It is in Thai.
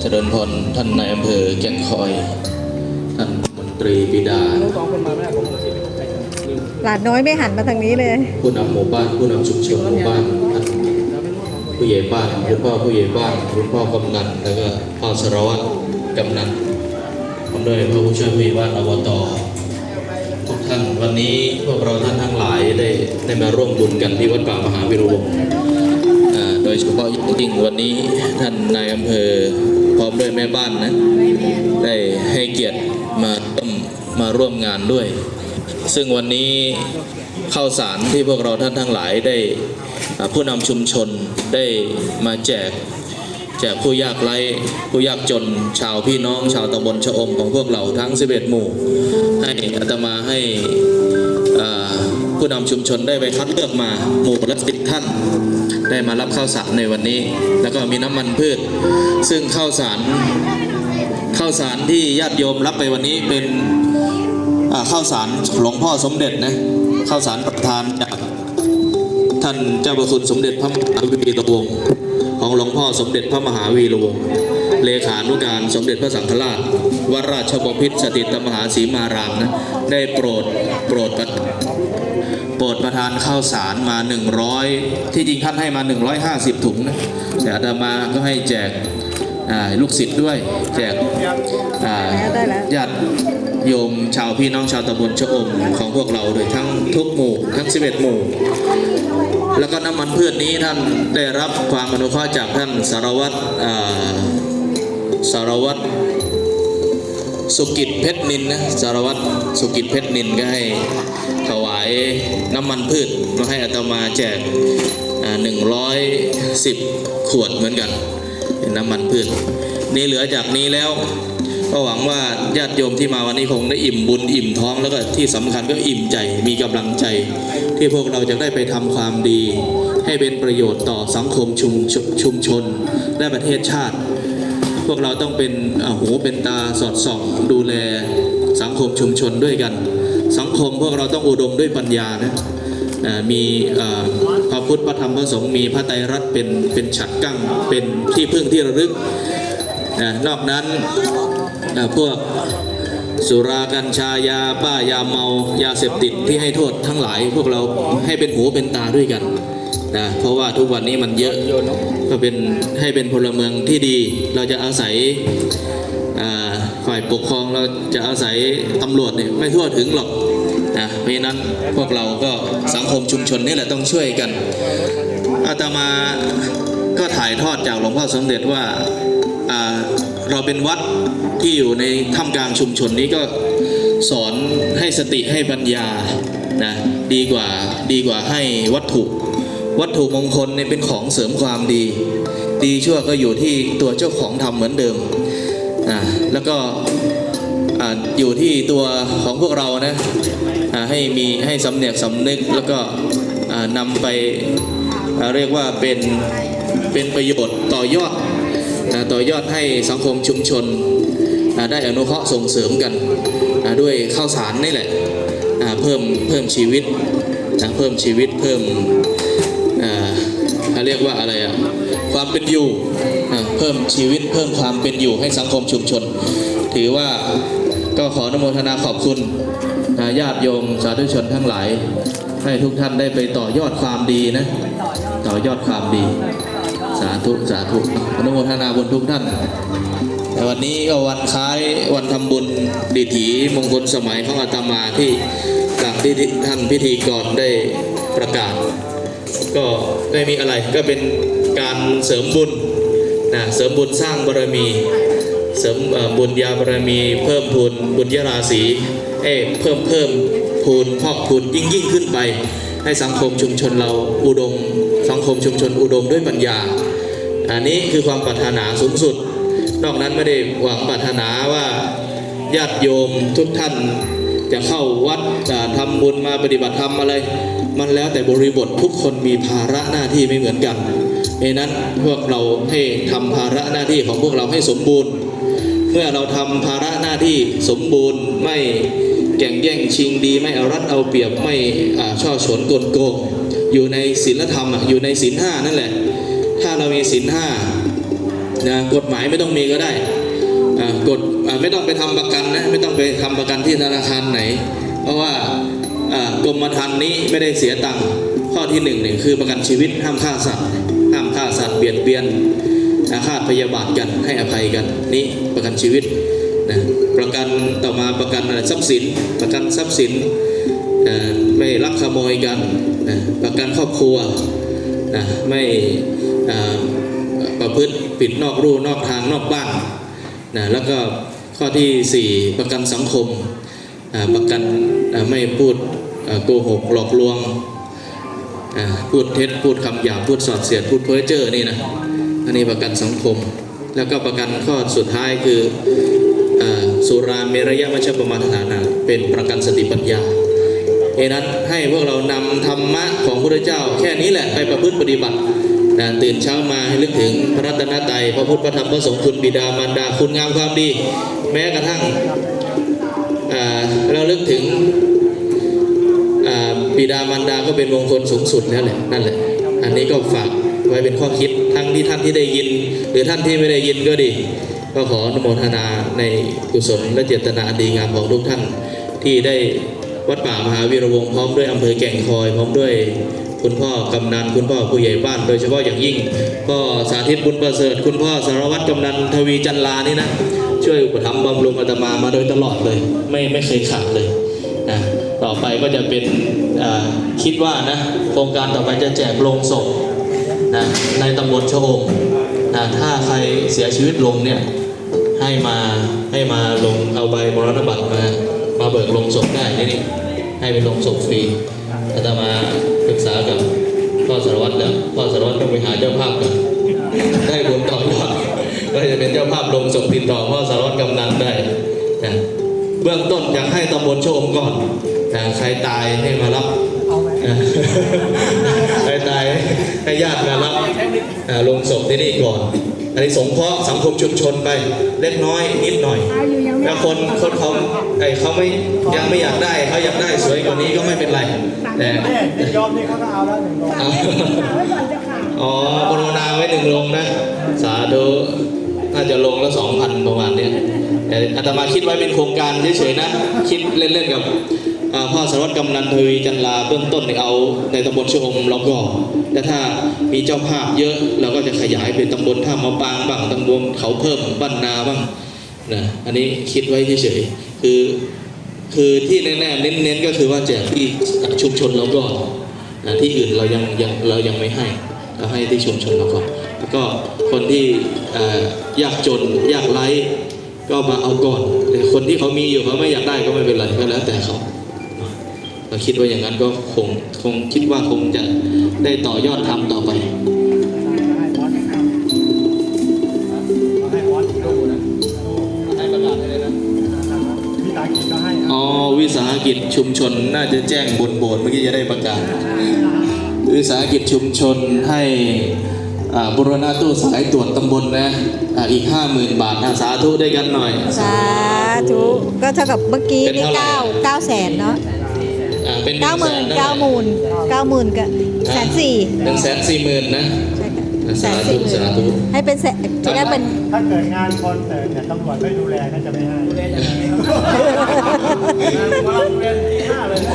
เจริญพรท่านนายอำเภอแก่งคอย ท่านมนตรีบิดาลูกสองคนมาไม่ได้ผมที่ไม่ต้องใส่ลืมหลานน้อยไม่หันมาทางนี้เลย ผู้นำหมู่บ้านผู้นำชุมชนหมู่บ้านท่านแล้วไม่รู้ของคนผู้ใหญ่บ้านคุณพ่อผู้ใหญ่บ้านคุณพ่อกำนันแล้วก็พ่อสารวัตรกำนันพร้อมด้วยพ่อผู้ช่วยผู้ใหญ่บ้านอบตทุกท่านวันนี้พวกเราท่านทั้งหลายได้ได้มาร่วมบุญกันที่วัดป่ามหาวิรุวงศ์อ่าโดยเฉพาะอย่างยิ่งวันนี้ท่านนายอำเภอ พร้อมด้วยแม่บ้านนะ ได้ให้เกียรติมาร่วมมาร่วมงานด้วย ซึ่งวันนี้ข้าวสารที่พวกเราท่านทั้งหลายได้ผู้นำชุมชนได้มาแจกแจกผู้ยากไร้ผู้ยากจนชาวพี่น้องชาวตำบลชะอมของพวกเราทั้ง 11 หมู่ ให้อาตมาให้ ผู้นำชุมชนได้ไปคัดเลือกมาหมู่ละสิบท่าน ได้มารับข้าวสารในวันนี้ แล้วก็มีน้ำมันพืช ซึ่งข้าวสารข้าวสารที่ญาติโยมรับไปวันนี้เป็นข้าวสารหลวงพ่อสมเด็จนะข้าวสารประทานจากท่านเจ้าประคุณสมเด็จพระมหาวีระวงศ์ของหลวงพ่อสมเด็จพระมหาวีระวงศ์เลขานุการสมเด็จพระสังฆราชวัดราชบพิตรสถิตมหาศรีมารามนะได้โปรดโปรดประ โปรดประทานข้าวสารมา 100 ที่จริงท่านให้มา 150 ถุงนะแต่อาตมาก็ให้แจกลูกศิษย์ด้วย แจกอ่าได้แล้วญาติโยมชาวพี่น้องชาวตำบลชะอมของพวกเราโดยทั้งทุกหมู่ทั้ง 11 หมู่ แล้วก็น้ำมันพืชนี้ท่านได้รับความอนุเคราะห์จากท่านสารวัตรสารวัตรสุกิจเพชรนินนะสารวัตรสุกิจเพชรนินก็ให้ น้ำมันพืชมาให้อาตมาแจกหนึ่งร้อยสิบขวดเหมือนกันน้ำมันพืชนี่เหลือจากนี้แล้ว ก็หวังว่าญาติโยมที่มาวันนี้คงได้อิ่มบุญอิ่มท้องแล้วก็ที่สำคัญก็อิ่มใจมีกำลังใจ ที่พวกเราจะได้ไปทำความดี ให้เป็นประโยชน์ต่อสังคมชุมชชุมชน และประเทศชาติ พวกเราต้องเป็นอ่าหูเป็นตาสอดส่องดูแลสังคมชุมชนด้วยกัน สังคมพวกเราต้องอุดมด้วยปัญญานะอ่ามีพระพุทธพระธรรมพระสงฆ์มีพระไตรรัตน์เป็นเป็นฉัดกั้งเป็นที่พึ่งที่ระลึกนอกนั้นพวกสุรากัญชายาบ้ายาเมายาเสพติดที่ให้โทษทั้งหลาย พวกเราให้เป็นหูเป็นตาด้วยกันนะเพราะว่าทุกวันนี้มันเยอะก็เป็นให้เป็นพลเมืองที่ดี เราจะอาศัย ฝ่ายปกครองเราจะอาศัยตำรวจเนี่ยไม่ทั่วถึงหรอกนะเพราะฉะนั้นพวกเราก็สังคมชุมชนนี่แหละต้องช่วยกันอาตมาก็ถ่ายทอดจากหลวงพ่อสมเด็จว่าเราเป็นวัดที่อยู่ในท่ามกลางชุมชนนี้ก็สอนให้สติให้ปัญญานะดีกว่าดีกว่าให้วัตถุ วัตถุมงคลเนี่ยเป็นของเสริมความดี ดีชั่วก็อยู่ที่ตัวเจ้าของทำเหมือนเดิม แล้วก็อ่าอยู่ที่ตัวของพวกเรานะอ่าให้มีให้สำเนียกสำนึกแล้วก็อ่านำไปเรียกว่าเป็นเป็นประโยชน์ต่อยอดต่อยอดให้สังคมชุมชนได้อนุเคราะห์ส่งเสริมกันด้วยข้าวสารนี่แหละเพิ่มเพิ่มชีวิตเพิ่มชีวิตเพิ่มเขาเรียกว่าอะไรอะ ความเป็นอยู่ เพิ่มชีวิตเพิ่มความเป็นอยู่ให้สังคมชุมชน ถือว่าก็ขออนุโมทนาขอบคุณญาติโยมสาธุชนทั้งหลาย ให้ทุกท่านได้ไปต่อยอดความดีนะ ต่อยอดความดี สาธุสาธุอนุโมทนาบุญทุกท่านแต่วันนี้ก็วันคล้ายวันทำบุญดิถีมงคลสมัยของอาตมาที่หลังที่ท่านพิธีกรได้ประกาศ ก็ไม่มีอะไรก็เป็นการเสริมบุญนะเสริมบุญสร้างบารมี เสริมบุญญาบารมี เพิ่มพูนบุญยราศีให้เพิ่มเพิ่มพูนพอกพูนยิ่งยิ่งขึ้นไป ให้สังคมชุมชนเราอุดม สังคมชุมชนอุดมด้วยปัญญา อันนี้คือความปรารถนาสูงสุด นอกนั้นไม่ได้หวังปรารถนาว่าญาติโยมทุกท่านจะเข้าวัดจะทำบุญมาปฏิบัติธรรมอะไร มันแล้วแต่บริบททุกคนมีภาระหน้าที่ไม่เหมือนกันเพราะนั้นพวกเราให้ทำภาระหน้าที่ของพวกเราให้สมบูรณ์ เมื่อเราทำภาระหน้าที่สมบูรณ์ไม่แก่งแย่งชิงดีไม่เอารัดเอาเปรียบไม่ช่อฉนกลโกงอยู่ในศีลธรรมอะอยู่ในศีลห้านั่นแหละ ถ้าเรามีศีลห้านะกฎหมายไม่ต้องมีก็ได้อ่ากฎไม่ต้องไปทำประกันนะไม่ต้องไปทำประกันที่ธนาคารไหน เพราะว่า กรมธรรม์นี้ไม่ได้เสียตังค์ข้อที่หนึ่งเนี่ยคือประกันชีวิตห้ามฆ่าสัตว์ห้ามฆ่าสัตว์เบียดเบียนอาฆาตพยาบาทกันให้อภัยกันนี่ประกันชีวิตนะประกันต่อมาประกันอะไรทรัพย์สิน ประกันทรัพย์สินไม่ลักขโมยกันนะประกันครอบครัวนะไม่ประพฤติผิดนอกรูนอกทางนอกบ้านนะแล้วก็ข้อที่ 4 ประกันสังคม ประกันไม่พูดโกหกหลอกลวงพูดเท็จพูดคำหยาบพูดสอดเสียดพูดเพ้อเจ้อนี่นะอันนี้ประกันสังคม แล้วก็ประกันข้อสุดท้ายคืออสุราเมรยะมัชฌปมาทฐานะเป็นประกันสติปัญญาเอนั้นให้พวกเรานำธรรมะของพระพุทธเจ้า แค่นี้แหละไปประพฤติปฏิบัติตื่นเช้ามาให้นึกถึงพระรัตนตรัยพระพุทธพระธรรมพระสงฆ์คุณบิดามารดาคุณงามความดี แม้กระทั่ง เราลึกถึงอ่าบิดามารดาก็เป็นมงคลสูงสุดแล้วแหละนั่นแหละ อันนี้ก็ฝากไว้เป็นข้อคิดทั้งที่ท่านที่ได้ยิน หรือท่านที่ไม่ได้ยินก็ดี ก็ขออนุโมทนาในกุศลและเจตนาอันดีงามของทุกท่านที่ได้วัดป่ามหาวีระวงพร้อมด้วยอำเภอแก่งคอย พร้อมด้วย คุณพ่อกำนันคุณพ่อผู้ใหญ่บ้าน โดยเฉพาะอย่างยิ่งพ่อสาธิตบุญประเสริฐ คุณพ่อสารวัตรกำนันทวีจันลานี่นะช่วยอุปถัมภ์บำรุงอาตมามาโดยตลอดเลย ไม่ไม่เคยขาดเลยนะต่อไปก็จะเป็นคิดว่านะโครงการต่อไปจะแจกโลงศพนะในตำบลชะอมนะถ้าใครเสียชีวิตลงเนี่ยให้มาให้มาลงเอาใบมรณบัตรมามาเบิกโลงศพได้นี่ให้เป็นโลงศพฟรีอาตมา เบื้องต้นอยากให้ตำบลโชมก่อนนะใครตายให้มารับนะใครตายให้ญาติมารับอ่าลงศพที่นี่ก่อน อันนี้สงเคราะห์สังคมชุมชนไปเล็กน้อยนิดหน่อยแล้วคนคนเขาไอเขาไม่ยังไม่อยากได้เขาอยากได้สวยกว่านี้ก็ไม่เป็นไรแต่เนี่ยยอมนี่เขาก็เอาแล้วหนึ่งร้อยเอาอ๋อโคโรนาไว้หนึ่งลงนะ สาธุน่าจะลงละสองพันประมาณเนี้ยแต่ อาตมาคิดไว้เป็นโครงการเฉยๆนะ คิดเล่นๆกับอ่าพ่อสารวัตรกำนันทวีจันลาเบื้องต้นเนี่ยเอาในตำบลชะอมเราก็แต่ถ้ามีเจ้าภาพเยอะเราก็จะขยายเป็นตำบลท่ามะปางบ้างตำบลเขาเพิ่มบ้านนาบ้างนะอันนี้คิดไว้เฉยๆคือคือที่แน่ๆเน้นๆก็คือว่าแจกที่ชุมชนเราก่อนนะที่อื่นเรายังยังเรายังไม่ให้เราให้ที่ชุมชนเราก่อนแล้วก็คนที่ยากจนยากไร้ ก็มาเอาก่อนแต่คนที่เขามีอยู่เขาไม่อยากได้ก็ไม่เป็นไรก็แล้วแต่เขาเราคิดว่าอย่างนั้นก็คงคงคิดว่าคงจะได้ต่อยอดทำต่อไปให้ออสให้ออสดูนะให้ประกาศเลยนะพี่ตากินก็ให้อ๋อวิสาหกิจชุมชนน่าจะแจ้งบนโบสถ์เมื่อกี้จะได้ประกาศวิสาหกิจชุมชนให้ บุรณะตู้สายตรวจตำบลนะอ่าอีกห้าหมื่นบาทนะสาธุด้วยกันหน่อย สาธุก็เท่ากับเมื่อกี้เป็นนี่เท่าไหร่เก้าเก้าแสนเนาะอ่าเป็นเก้าหมื่น100,000เก้าหมื่นเก้าหมื่นกับแสนสี่หนึ่งแสนสี่หมื่นนะใช่ค่ะสาแสนธุสี่หมื่สานธุให้เป็นแสนจะได้เป็นถ้าเกิดงานคอนเสิร์ตเนี่ยตำรวจไม่ดูแลก็จะไม่ให้ดูแลยังไงครับดูแลที่ห้าเลยนะ